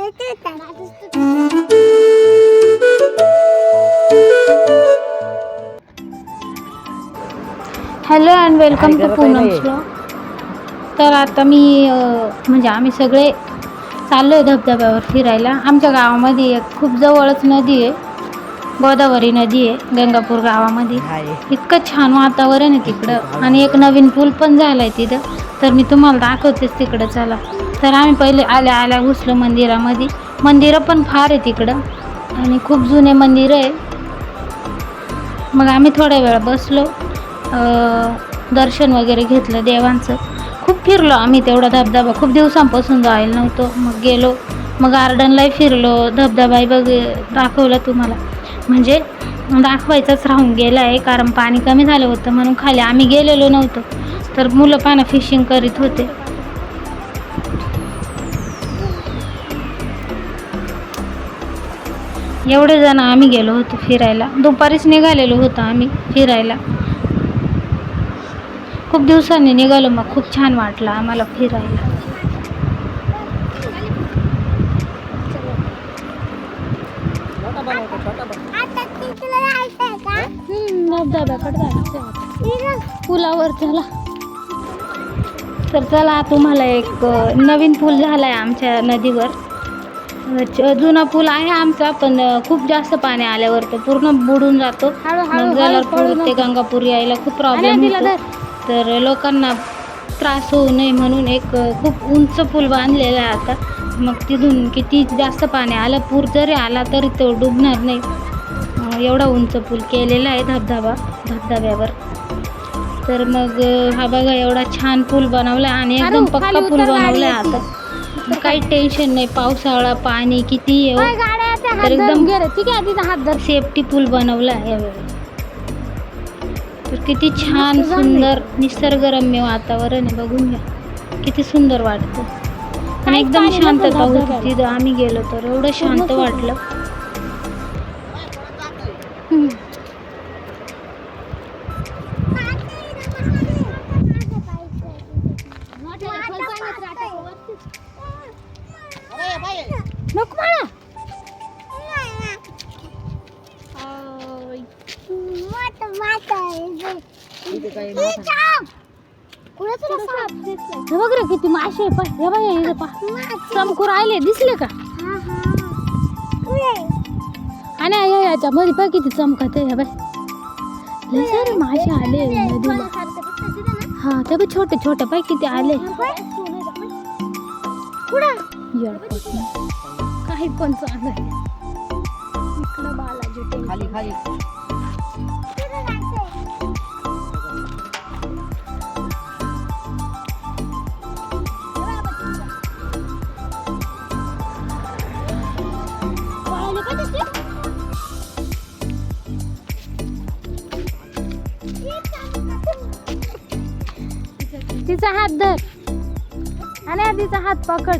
Hello and welcome to Poonam तर आता मी म्हणजे आम्ही सगळे चाललो आहे धबधब्यावर फिरायला. आमच्या गावामध्ये एक खूप जवळच नदी आहे. गोदावरी नदी आहे गंगापूर गावामध्ये. इतकं छान वातावरण आहे तिकडं. आणि एक नवीन पूल पण झाला आहे तिथं. तर मी तुम्हाला दाखवतेच तिकडं. चला. तर आम्ही पहिले आल्या आल्या घुसलो मंदिरामध्ये. मंदिरं पण फार आहे तिकडं. आणि खूप जुने मंदिरं आहे. मग आम्ही थोड्या वेळा बसलो. दर्शन वगैरे घेतलं देवांचं. खूप फिरलो आम्ही तेवढा धबधबा. खूप दिवसांपासून जायला नव्हतो. मग गेलो. मग गार्डनलाही फिरलो. धबधबाही बघ दाखवला तुम्हाला. म्हणजे दाखवायचंच राहून गेला आहे. कारण पाणी कमी झालं होतं म्हणून खाली आम्ही गेलेलो नव्हतो. तर मुलं पानं फिशिंग करीत होते. एवढे जण आम्ही गेलो होतो फिरायला. दुपारीच निघालेलो होतो आम्ही फिरायला. खूप दिवसांनी निघालो मग खूप छान वाटलं आम्हाला फिरायला. पुलावर चला. तर चला तुम्हाला एक नवीन पूल झाला आहे आमच्या नदीवर. जुना पूल आहे आमचा पण खूप जास्त पाणी आल्यावर तो पूर्ण बुडून जातो. जलालपूर ते गंगापूर यायला खूप प्रॉब्लेम होतो. तर लोकांना त्रास होऊ नये म्हणून एक खूप उंच पूल बांधलेला आहे आता. मग तिथून किती जास्त पाणी आलं पूर जरी आला तरी तो डुबणार नाही. एवढा उंच पूल केलेला आहे धबधबा धबधब्यावर. तर मग हा बघा एवढा छान पूल बनवला आणि एकदम पक्का पूल बनवला आता. काही टेन्शन नाही. पावसाळा पाणी किती येऊ तर एकदम ठीक आहे तिचा हात धर. सेफ्टी पूल बनवला यावेळी तर किती छान सुंदर निसर्गरम्य वातावरण आहे. बघून घ्या. किती सुंदर वाटतं. आणि एकदम शांतता होती. तिथं. आम्ही गेलो तर एवढं शांत वाटलं. हे बघ रे किती मासे आहे पाय हे बघ हे पा चमकू राहिले दिसले का आणि हे याच्यामध्ये पाय किती चमकत आहे हे बघ लय सारे मासे आले नदीला हा ते बघ छोटे छोटे पाय किती आले येडपट. काही पण चालू इकडं बालाजी टेम्पल. खाली खाली तिचा हात धर. आणि तिचा हात पकड.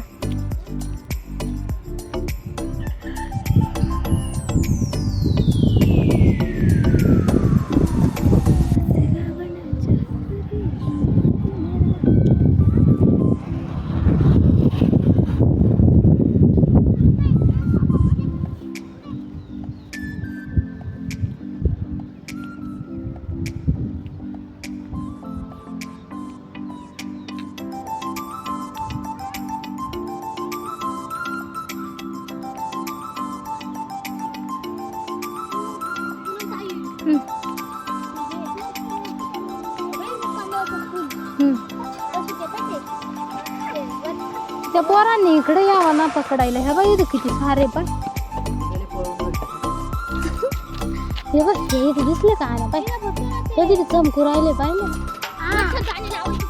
त्यांनी इकडे यावं ना पकडायला हे बाई किती सारे पण हे बघ हे इथे दिसले का आला पाहिजे हे चमकू राहिले पाहिजे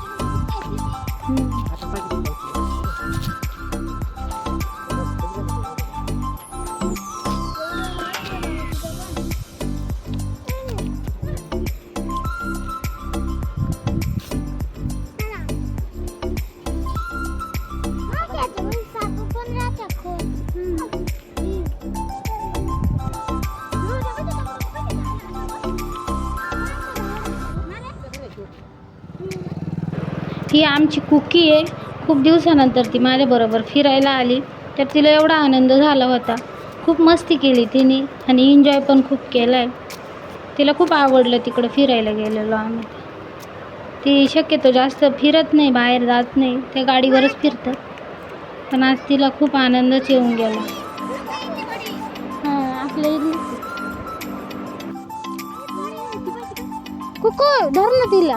ही आमची कुकी आहे. खूप दिवसानंतर ती माझ्याबरोबर फिरायला आली. तर तिला एवढा आनंद झाला होता. खूप मस्ती केली तिने आणि एन्जॉय पण खूप केला आहे तिला खूप आवडलं तिकडं फिरायला गेलेलो आम्ही. ती शक्यतो जास्त फिरत नाही बाहेर जात नाही. त्या गाडीवरच फिरतं. पण आज तिला खूप आनंदच येऊन गेला. हां आपल्या कुकू धर ना तिला.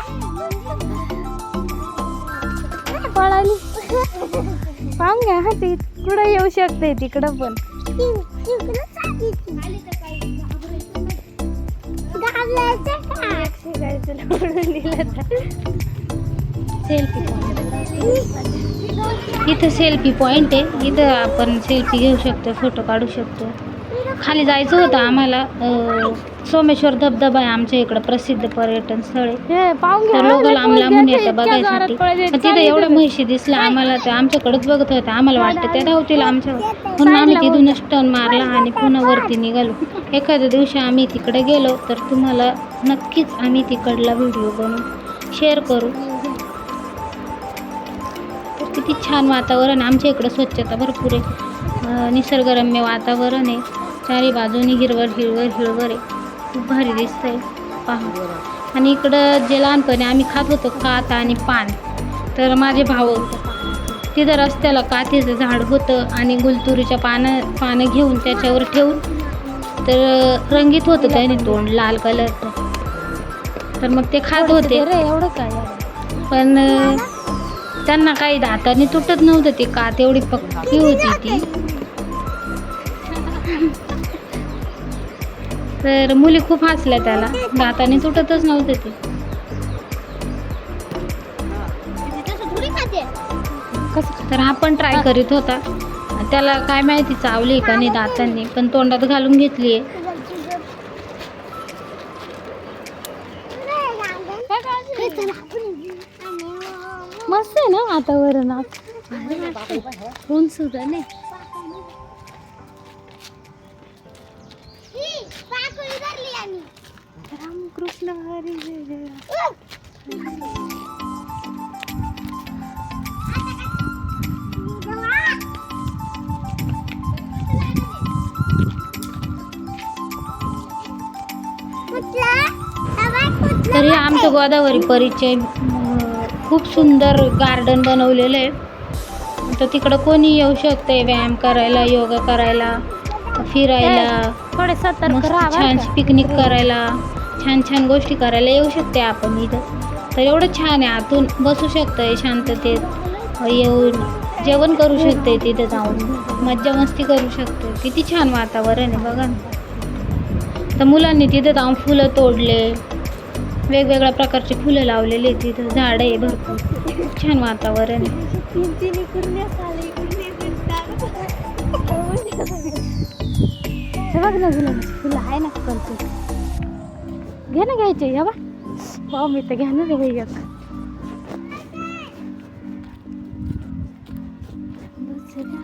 पाहून घ्या हा ती कुठं येऊ शकते? तिकडं पण. सेल्फी इथं सेल्फी पॉईंट आहे. इथं आपण सेल्फी घेऊ शकतो फोटो काढू शकतो. खाली जायचं होतं आम्हाला सोमेश्वर धबधबा आहे आमच्या इकडं प्रसिद्ध पर्यटन स्थळ आहे. हे तर लोक लांब लय लांबून पोरगी येतं बघायसाठी. तिथं एवढ्या. म्हशी दिसल्या आम्हाला त्या आमच्याकडेच बघत होत्या आम्हाला वाटतं त्या धावतील आमच्यावर म्हणून आम्ही तिथूनच टर्न मारला आणि पुन्हा वरती निघालो. एखाद्या दिवशी आम्ही तिकडे गेलो तर तुम्हाला नक्कीच आम्ही तिकडला व्हिडिओ बनवू शेअर करू. किती छान वातावरण आहे. आमच्या इकडं स्वच्छता भरपूर आहे. निसर्गरम्य वातावरण आहे. चारी बाजूनी हिरवळ हिरवळ हिरवळ. आहे खूप भारी दिसतंय. पहा. आणि इकडं जे लहानपणी आम्ही खात होतो कात आणि पान तर माझे भाऊ तिथं रस्त्याला काथीचं झाड होतं आणि गुलतुरीच्या पानं पानं घेऊन त्याच्यावर ठेवून तर रंगीत होतं त्याने तोंड लाल कलरचं. तर मग ते खात होते. एवढं काय? पण त्यांना काही दाताने तुटत नव्हतं ते कात एवढी पक्की होती ती. तर मुली खूप हसल्या त्याला. दाताने तुटतच नव्हते ते. कसं? तर हा पण ट्राय करीत होता. त्याला काय माहिती चावली का नाही दातांनी पण तोंडात घालून घेतली आहे मस्त आहे ना वातावरणात? आज सुद्धा नाही. रामकृष्ण हरी जय जय. तर हे आमचं गोदावरी परिचय खूप सुंदर गार्डन बनवलेलं आहे तर तिकडं कोणी येऊ शकते व्यायाम करायला योगा करायला फिरायला थोडे सतर्क छान. पिकनिक करायला छान छान गोष्टी करायला येऊ शकते आपण इथं. तर एवढं छान आहे आतून बसू शकतंय शांततेत. येऊन जेवण करू शकते तिथं जाऊन. मज्जा मस्ती करू शकतो किती छान वातावरण आहे बघा ना. तर मुलांनी तिथं जाऊन फुलं तोडले. वेगवेगळ्या प्रकारची फुलं लावलेली आहेत तिथं. झाडं आहे भरपूर. खूप छान वातावरण आहे. बघ ना फुलं आहे ना घे ना घ्यायचे या बा. पाहू मी तर घ्या ना रे एक बसल्या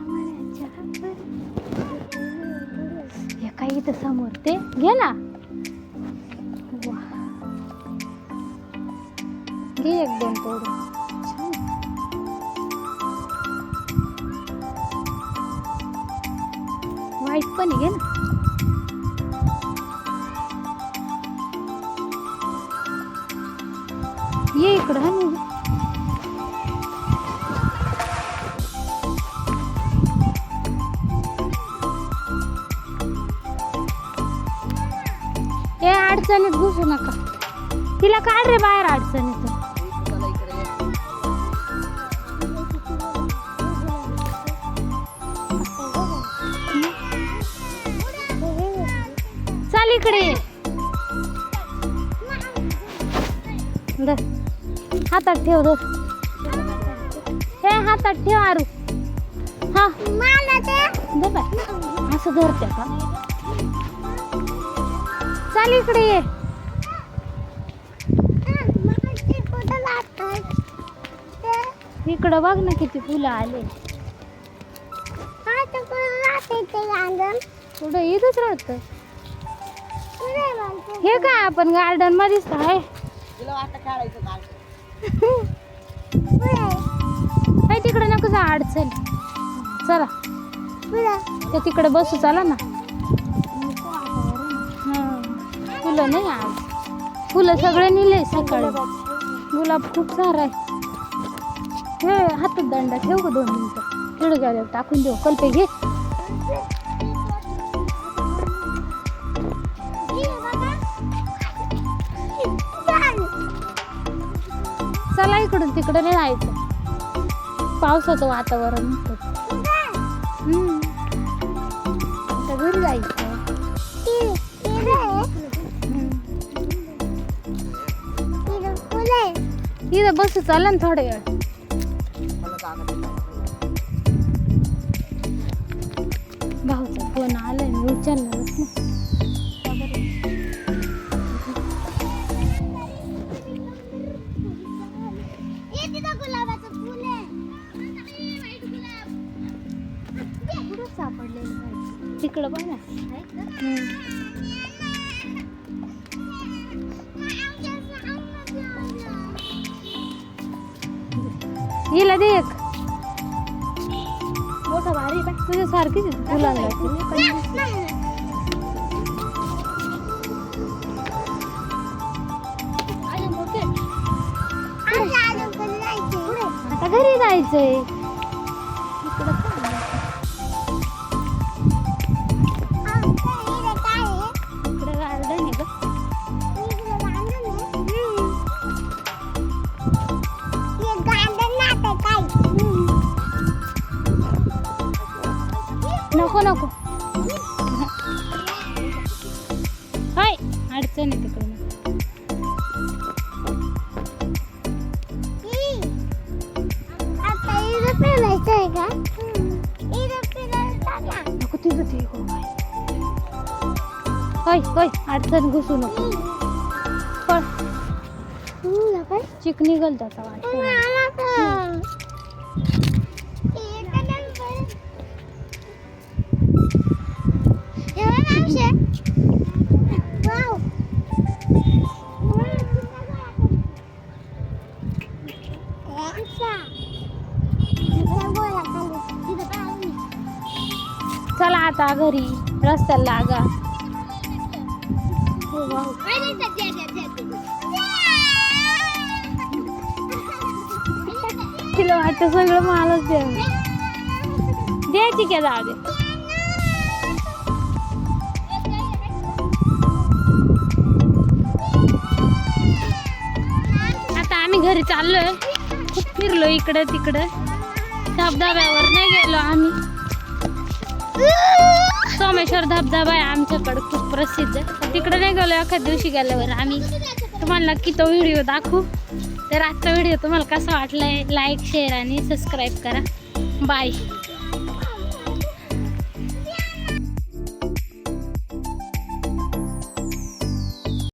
हे इथं समोर? ते घे ना. घे एक दोन तोडून. वाईट पण घे ना. ए अडचणीत घुसू नका. तिला काढ रे बाहेर अडचणीत. चाल इकडे. हातात ठेव धर हे हातात ठेव आरू. हा. दे. असं धरते का? चाल इकडे ये. इकडं बघ ना किती फुलं आले. कुठं इथंच राहत. हे काय आपण गार्डन मध्येच आहे? तिकडे नको जा अडचण. चला. त्या तिकडे बसू चला ना. फुलं नाही आज. फुलं सगळे नेले सकाळी. गुलाब खूप सारा आहे. हे हातात दंडा ठेव का दोन मिनिटं. तिकडे गेल्यावर टाकून देऊ. कल्पे घे. चला इकडून तिकडं नाही जायचं. पावसाचं वातावरण घरी जायचं इथं बस चालला ना थोडे वेळ. भाऊचा फोन आलाय मी उचलणारच ना हिला दे एक. मोठा भारी तुझ्या सारखीच फुलांना आता घरी जायचंय. नको नको. हाय अडचण आहे तिकडे नको तिथं ते हो. होय होय अडचण घुसू नको. पण चिक निघल त्याचा वाटतं. चला आता घरी रस्त्याला लागा. तिला वाटतं सगळं मालच द्या द्यायची का जाऊ दे आता आम्ही घरी चाललोय. खूप फिरलो इकडे तिकडे. धबधब्यावर नाही गेलो आम्ही. सोमेश्वर धबधबा आहे आमच्याकडे खूप प्रसिद्ध तिकडं तिकडे नाही गेलो एखाद दिवशी गेल्यावर आम्ही. तुम्हाला नक्की तो व्हिडिओ दाखवू. तर आजचा व्हिडिओ तुम्हाला कसा वाटलाय लाईक शेअर आणि सबस्क्राईब करा. बाय